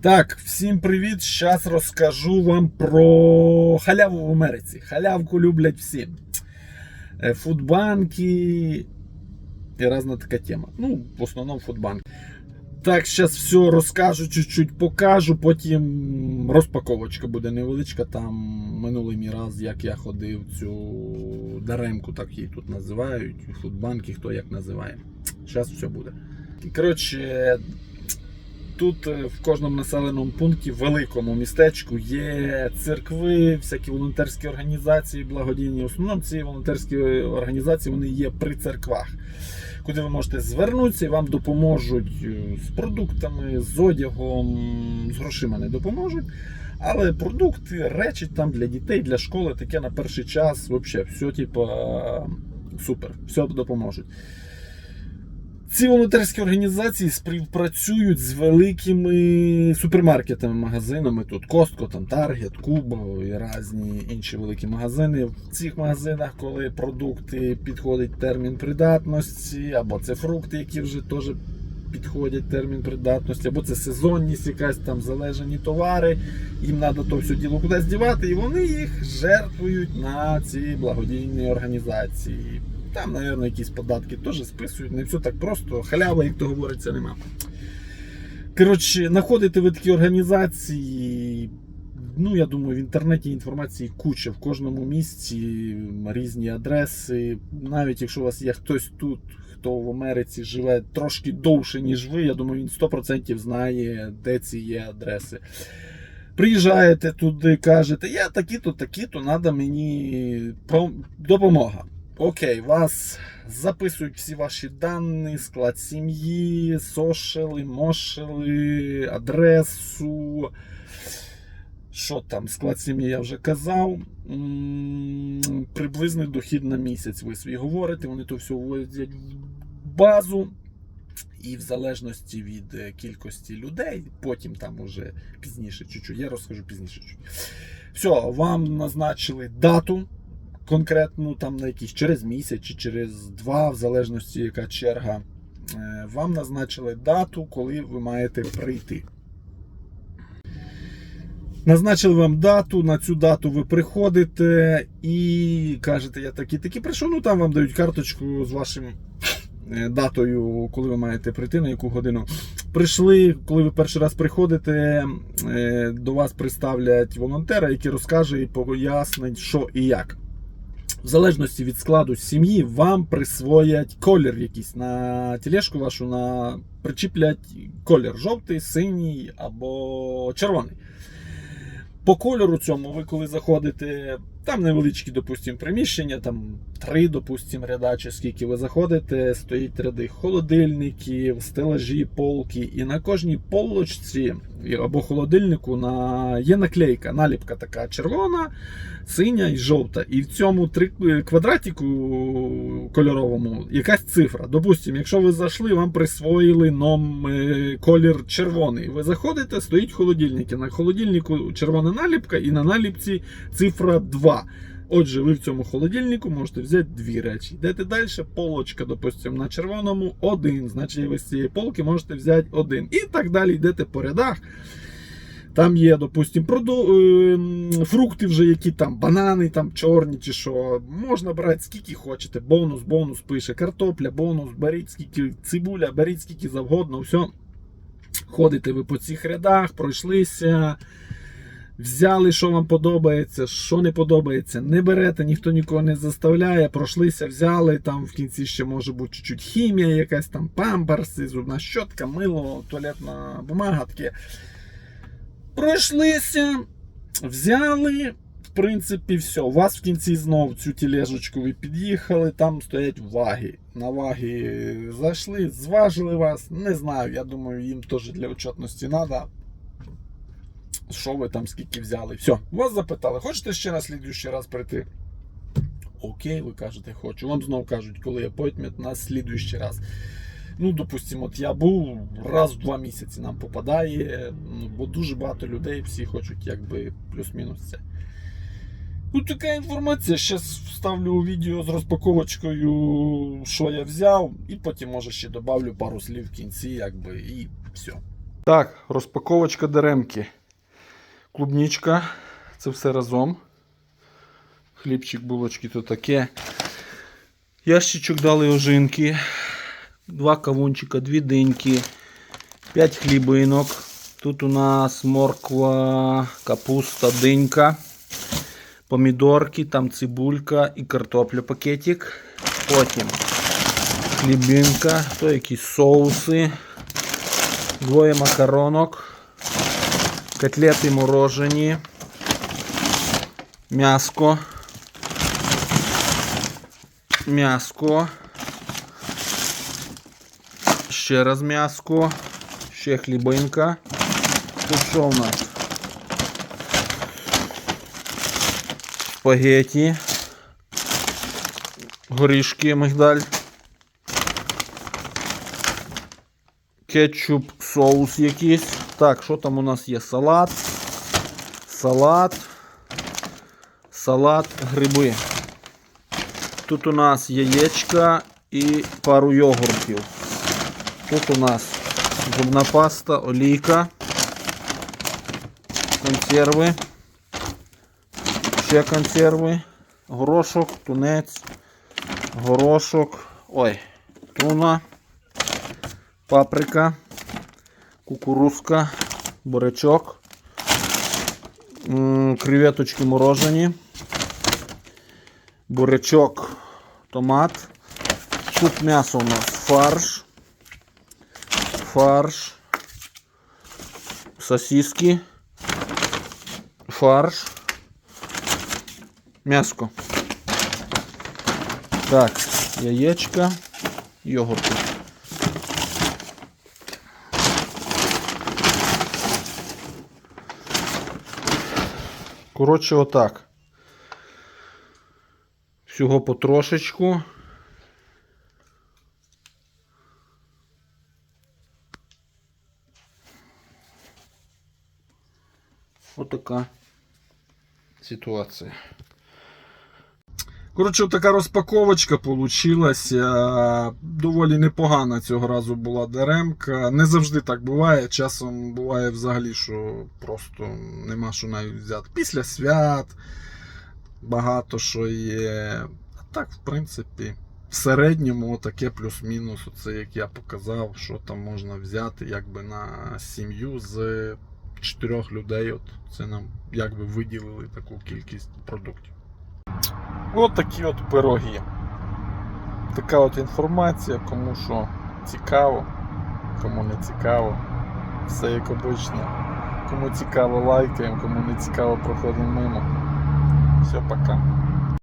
Так, всім привіт! Зараз розкажу вам про халяву в Америці. Халявку люблять всі. Е, Фудбанки і різна така тема. Ну, в основному фудбанк. Так, зараз все розкажу, чуть-чуть покажу, потім розпаковочка буде невеличка. Там минулий мій раз, як я ходив цю даремку, так її тут називають. Фудбанки, хто як називає. Зараз все буде. Коротше, Тут е, в кожному населеному пункті, в великому містечку, є церкви, всякі волонтерські організації, благодійні. В основному ці волонтерські організації вони є при церквах, куди ви можете звернутися і вам допоможуть е, з продуктами, з одягом, з грошима не допоможуть. Але продукти, речі там для дітей, для школи, таке на перший час, взагалі, все, типу, супер, все допоможуть. Ці волонтерські організації співпрацюють з великими супермаркетами, магазинами. Тут Костко, там Таргет, Кубо і різні інші великі магазини. В цих магазинах, коли продукти підходить термін придатності, або це фрукти, які вже теж підходять термін придатності, або це сезонність, якась там залежані товари. Їм треба то все діло кудись дівати, і вони їх жертвують на ці благодійні організації. Там, мабуть, якісь податки теж списують. Не все так просто. Халява, як то говориться, нема. Коротше, знаходите ви такі організації. Ну, я думаю, в інтернеті інформації куча в кожному місці, різні адреси. Навіть якщо у вас є хтось тут, хто в Америці живе трошки довше, ніж ви, я думаю, він 100% знає, де ці є адреси. Приїжджаєте туди, кажете, я такі-то, такі-то, треба мені допомога. Окей, вас записують всі ваші дані, склад сім'ї, сошели, мошели, адресу. Що там, склад сім'ї я вже казав. Приблизний дохід на місяць ви свій говорите, вони то все вводять в базу. І в залежності від е, кількості людей, потім там уже пізніше чуть-чуть, я розкажу пізніше чуть. Все, вам назначили дату конкретну, там на якийсь через місяць чи через два, в залежності яка черга. Е, Вам назначили дату, коли ви маєте прийти. Назначили вам дату, на цю дату ви приходите і кажете, я такий такий прийшов. Ну там вам дають карточку з вашим е, датою, коли ви маєте прийти, на яку годину. Прийшли, коли ви перший раз приходите, е, до вас представлять волонтера, який розкаже і пояснить, що і як. В залежності від складу сім'ї, вам присвоять колір якийсь на тілешку вашу, на причіплять колір жовтий, синій або червоний. По кольору цьому, ви коли заходите, там невеличкі, допустимо, приміщення, там три, допустимо, ряда, чи скільки ви заходите, стоїть ряди холодильників, стелажі, полки, і на кожній полочці або холодильнику на... є наклейка, наліпка така червона, синя і жовта. І в цьому три квадратику кольоровому якась цифра. Допустимо, якщо ви зайшли, вам присвоїли ном е, колір червоний. Ви заходите, стоїть холодильник. І на холодильнику червона наліпка, і на наліпці цифра 2. Отже, ви в цьому холодильнику можете взяти дві речі. Йдете далі, полочка, допустимо, на червоному один. Значить, ви з цієї полки можете взяти один. І так далі йдете по рядах. Там є, допустимо, проду... ем, фрукти вже, які там, банани, там чорні чи що. Можна брати скільки хочете. Бонус, бонус пише, картопля, бонус, беріть скільки цибуля, беріть скільки завгодно. Все. Ходите ви по цих рядах, пройшлися. Взяли, що вам подобається, що не подобається, не берете, ніхто нікого не заставляє. Пройшлися, взяли. Там в кінці ще може бути чуть-чуть хімія, якась там памперси, зубна щотка, мило, туалетна бумага. таке. Пройшлися, взяли. В принципі, все. У вас в кінці знов цю тележечку ви під'їхали, там стоять ваги. На ваги зайшли, зважили вас. Не знаю, я думаю, їм теж для отчетності треба. Що ви там скільки взяли? Все, вас запитали, хочете ще на слідуючий раз прийти? Окей, ви кажете, хочу. Вам знову кажуть, коли appointment на слідуючий раз. Ну, допустимо, от я був раз в два місяці нам попадає, ну, бо дуже багато людей всі хочуть якби плюс-мінус це. Ну, така інформація. Зараз вставлю відео з розпаковочкою, що я взяв, і потім може ще добавлю пару слів в кінці, якби, і все. Так, розпаковочка даремки. Клубничка. Це все разом. Хлібчик, булочки то таке. Ящичок дали ожинки. Два кавунчика, дві диньки, 5 хлібинок. Тут у нас морква, капуста, динька, помідорки, там цибулька і картопля пакетик. Потім хлібинка, то якісь соуси, двоє макаронок, котлети морожені, м'яско, м'яско, ще раз м'яско, ще хлібинка. Тут що у нас? Спагеті, горішки, мигдаль. кетчуп, соус якийсь. Так, що там у нас є? Салат. Салат. Салат, гриби. Тут у нас яєчка і пару йогуртів. Тут у нас зубна паста, олійка, консерви, ще консерви, горошок, тунець, горошок, ой, туна паприка, кукурузка, бурячок, м, креветочки морожені, бурячок, томат. Тут м'ясо у нас фарш, фарш, сосиски, фарш, м'яско. Так, яєчка, йогурти. Коротше, отак. Всього потрошечку. Отака ситуація. Коротше, така розпаковочка получилася. Доволі непогана цього разу була даремка. Не завжди так буває. Часом буває взагалі, що просто нема що навіть взяти. Після свят багато що є. А так, в принципі, в середньому таке плюс-мінус. Оце як я показав, що там можна взяти якби на сім'ю з чотирьох людей. От Це нам якби виділили таку кількість продуктів. От такі от пироги. Така от інформація, кому що цікаво, кому не цікаво. Все як обично. Кому цікаво лайкаємо, кому не цікаво проходимо мимо. Все, пока.